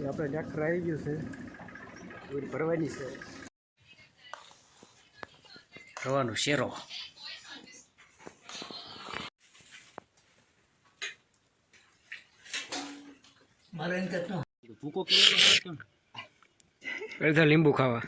એ આપણે ટ્રેક્ટર આવી ગયું છે. ભરવાની છે. રવાનો શેરો. મારે એમ કહેતો ભૂકો લીંબુ ખાવા.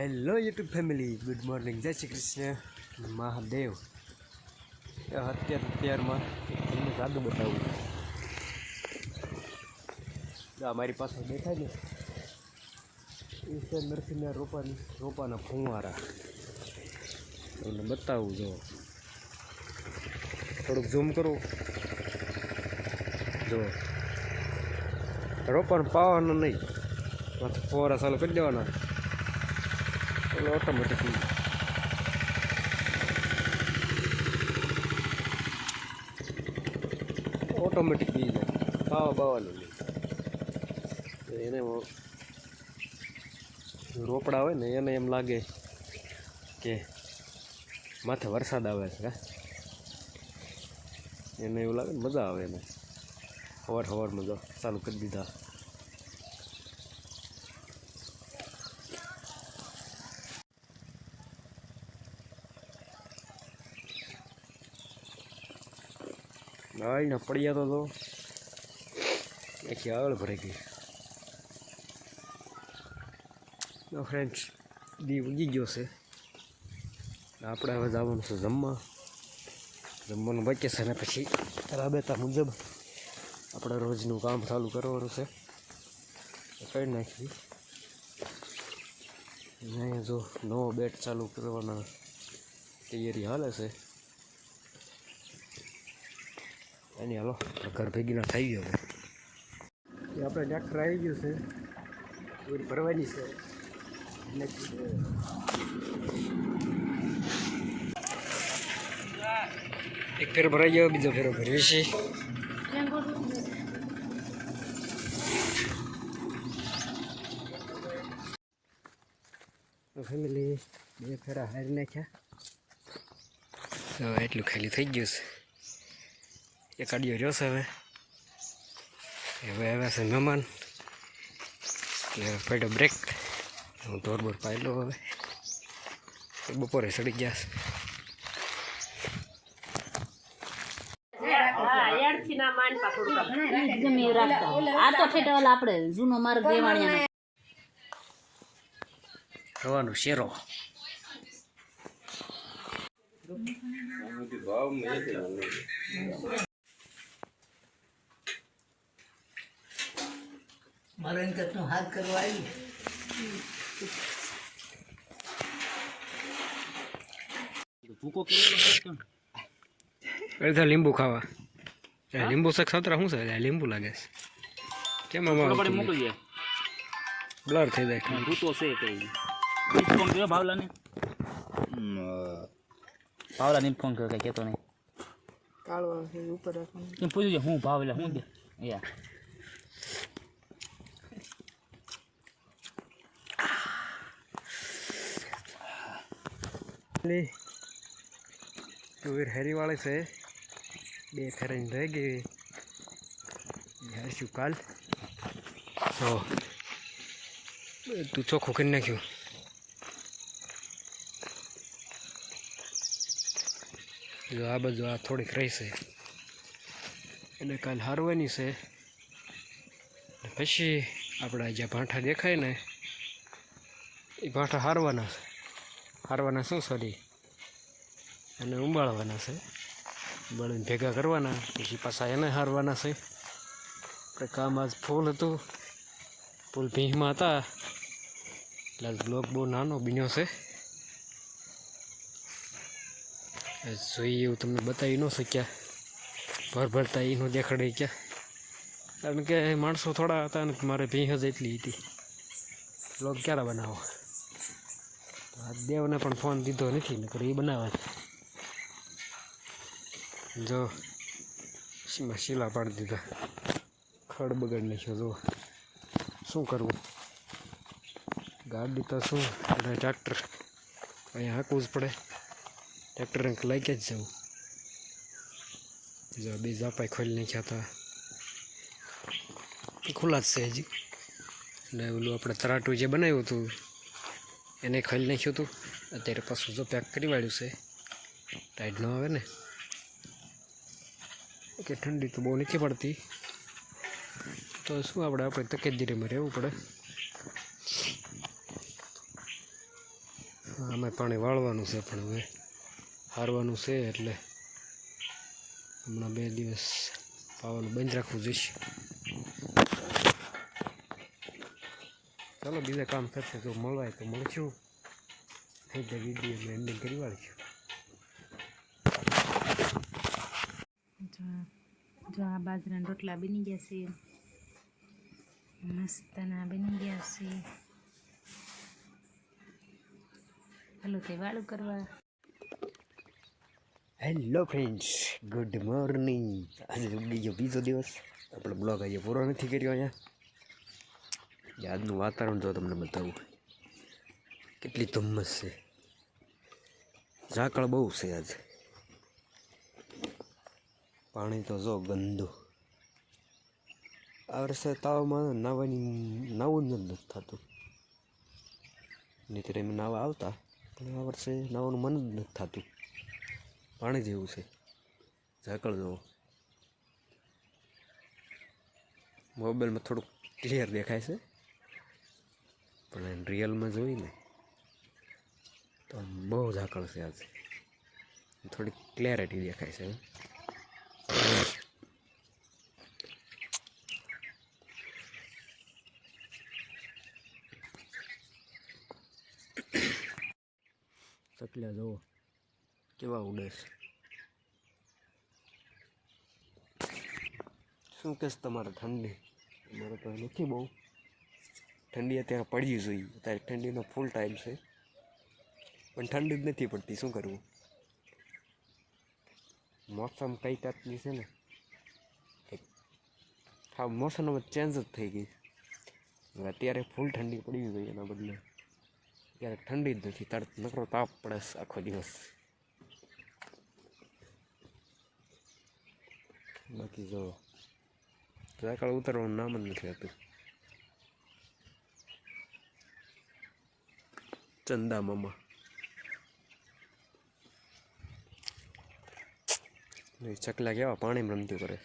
Hello YouTube family good morning જય શ્રી કૃષ્ણ મહાદેવ અત્યાર અત્યારમાં તમને જાદુ બતાવું. અમારી મારી પાસે દેખાય ને એ છે નરસિંહના રોપાની રોપાના ફુવારા. તમને બતાવું, જો. થોડુંક ઝૂમ કરું. જો. રોપાને પાવાનું નહીં. ફુવારા ચાલુ કરી દેવાના. એટલે ઓટોમેટિક ઓટોમેટિક બી જાય ખાવા બાવાનું નહીં એને રોપડા હોય ને એને એમ લાગે કે માથે વરસાદ આવે છે એને એવું લાગે મજા આવે એને સવાર સવારમાં જો ચાલુ કરી દીધા ને પડ્યા તો તો આખી આગળ ભરાઈ ગઈ ફ્રેન્ડ્સ દી ઉગી ગયો છે. આપણે હવે જવાનું છે જમવા. જમવાનું બચે છે ને પછી રાબેતા મુજબ આપણે રોજનું કામ ચાલુ કરવાનું છે. કરી નાખી અહીંયા જો નવો બેટ ચાલુ કરવાના તૈયારી હાલે છે. એની હાલો ઘર ભેગીના થઈ ગયો એ આપણે ડાક્ટર આવી ગયું છે. પૂરી ભરવાની છે. એક ફેર ભરાઈ ગયો બીજો ફેરો ભરીએ છીએ. ફેમિલી બે ફેરા હારી નાખ્યા. તો એટલું ખાલી થઈ ગયું છે. એક આડિયો રહ્યો છે હવે હવે આવ્યા છે મહેમાન એટલે પડ્યો બ્રેક હું દોર બોર પાઈ લઉં હવે બપોરે સડી ગયા છે રવાનો શેરો રાખતા હોય. આ તો ઠેઠ ઓલા આપણે જૂનો માર્ગ દેવાણિયાનો રવાનો શેરો મારે એમ કહેતો હાથ કરવા આવી. ભૂકો અડધા લીંબુ ખાવા. લીંબુ શાક સતરા શું છે? લીંબુ લાગે છે. કેમ અમારે મોકલીએ બ્લર થઈ જાય ભૂતો છે કઈ. ફોન કર્યો ભાવલાને? ભાવલા ને ફોન કર્યો કઈ કહેતો નહીં. એમ પૂછ્યું છે હું ભાવલા હું દે? યા તુવેર હેરીવાળી છે. બે ફેરાઈને રહી ગઈ. શું કાલ. તો તું ચોખ્ખું કરી નાખ્યું. જો આ બાજુ આ થોડીક રહેશે એટલે કાલ હારવાની છે. પછી આપણા જ્યાં ભાંઠા દેખાય ને, એ ભાંઠા હારવાના છે. હારવાના શું સોરી અને ઉંબાળવાના છે. ઉંબાળીને ભેગા કરવાના, પછી પાછા એને હારવાના છે. આપણે કામ આજ ફૂલ હતું. ફૂલ ભીંહમાં હતા. એટલે બ્લોક બહુ નાનો બન્યો છે. જોઈએ એવું તમને બતાવી ન શક્યા. ભર ભરતા એનો દેખાડી ગયા કારણ કે માણસો થોડા હતા ને મારે ભીંહ જ એટલી હતી. બ્લોગ ક્યારે બનાવો? દેવને પણ ફોન દીધો નથી, નકર એ બનાવે. જો શીલા પાડી દીધા. ખડ બગડ નાખ્યો જો શું કરવું? ગાડી તો શું? અને ટ્રેક્ટર અહીંયા હાંકવું જ પડે. ટ્રેક્ટર અંક લઈ કે જ જવું. જો, બે પાય ખોલી નાખ્યા હતા. ખુલ્લા જ છે હજી. ને ઓલું આપણે તરાટું જે બનાવ્યું હતું એને ખાઈ નાખ્યું હતું અત્યારે પાછું જો પેક કરી વાળ્યું છે. ટાઈટ ન આવે ને. કે ઠંડી તો બહુ નથી પડતી. તો શું આપણે આપણે તકેદારીમાં રહેવું પડે. આમાં પાણી વાળવાનું છે, પણ હવે હારવાનું છે એટલે હમણાં બે દિવસ પાવાનું બંધ રાખવું જોઈશે. ચાલો બીજા કામ થશે જો મળવાય તો મળશું તો વીડિયો એન્ડિંગ કરી વાળીશું. જો આ બાજરાના રોટલા બની ગયા છે. મસ્તના બની ગયા છે. હલો તે વાળું કરવા. હેલો ફ્રેન્ડ્સ ગુડ મોર્નિંગ આજે બીજો બીજો દિવસ. આપણે બ્લોગ આજે પૂરો નથી કર્યો અહીંયા. આજનું વાતાવરણ જો તમને બતાવું. કેટલી ધુમ્મસ છે. ઝાકળ બહુ છે આજ. પાણી તો જો ગંદુ. આ વર્ષે તાવમાં નાવાની, નાવું જ નથી થતું. નહીં એમ નાવા આવતા, પણ આ વર્ષે નાવાનું મન જ નથી થતું. પાણી જેવું છે. ઝાકળ જુઓ. મોબાઈલમાં થોડુંક ક્લિયર દેખાય છે. પણ રિયલમાં જોઈને તો બહુ ઝાકળ છે આજે થોડી ક્લેરિટી દેખાય છે ચકલા જુઓ કેવા ઉડે છે. શું કહેશ તમારે ઠંડી? અમારે તો નથી બહુ. ઠંડી અત્યારે પડવી જોઈએ. અત્યારે ઠંડીનો ફૂલ ટાઈમ છે. પણ ઠંડી જ નથી પડતી, શું કરવું? મોસમ કઈ ટાઈપની છે ને? હા મોસમ ચેન્જ જ થઈ ગઈ. અત્યારે ફૂલ ઠંડી પડી ગઈ એના બદલે. અત્યારે ઠંડી જ નથી, તરત નકરો તાપ પડે આખો દિવસ. બાકી જો ઝાકળ ઉતરવાનું નામ જ નથી હતું ચંદા ચકલા કેવા પાણીમાં રમતું કરે.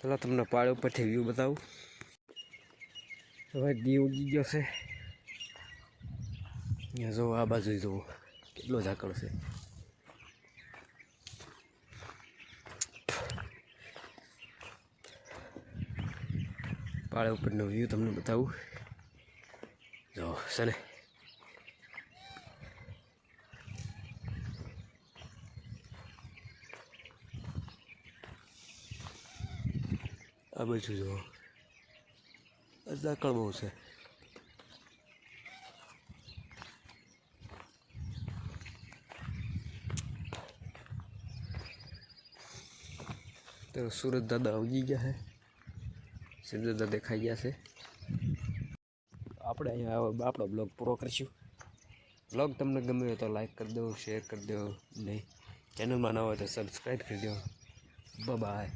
ચલો તમને પાળ ઉપરથી વ્યૂ બતાવું. હવે દી ઉગી ગયો છે. જો આ બાજુ જુઓ, કેટલો ઝાકળ છે. પાળા ઉપરનો વ્યૂ તમને બતાવું. જો છે ને આ બાજુ આ ઝાકળ બહુ છે. તો સુરત દાદા ઉગી ગયા છે સિદ્ધતા દેખાઈ ગયા છે. આપણે અહીંયા આપણો બ્લોગ પૂરો કરીશું. બ્લોગ તમને ગમ્યો હોય તો લાઈક કરી દો શેર કરી દો નહીં. ચેનલમાં ન હોય તો સબસ્ક્રાઈબ કરી દો બાય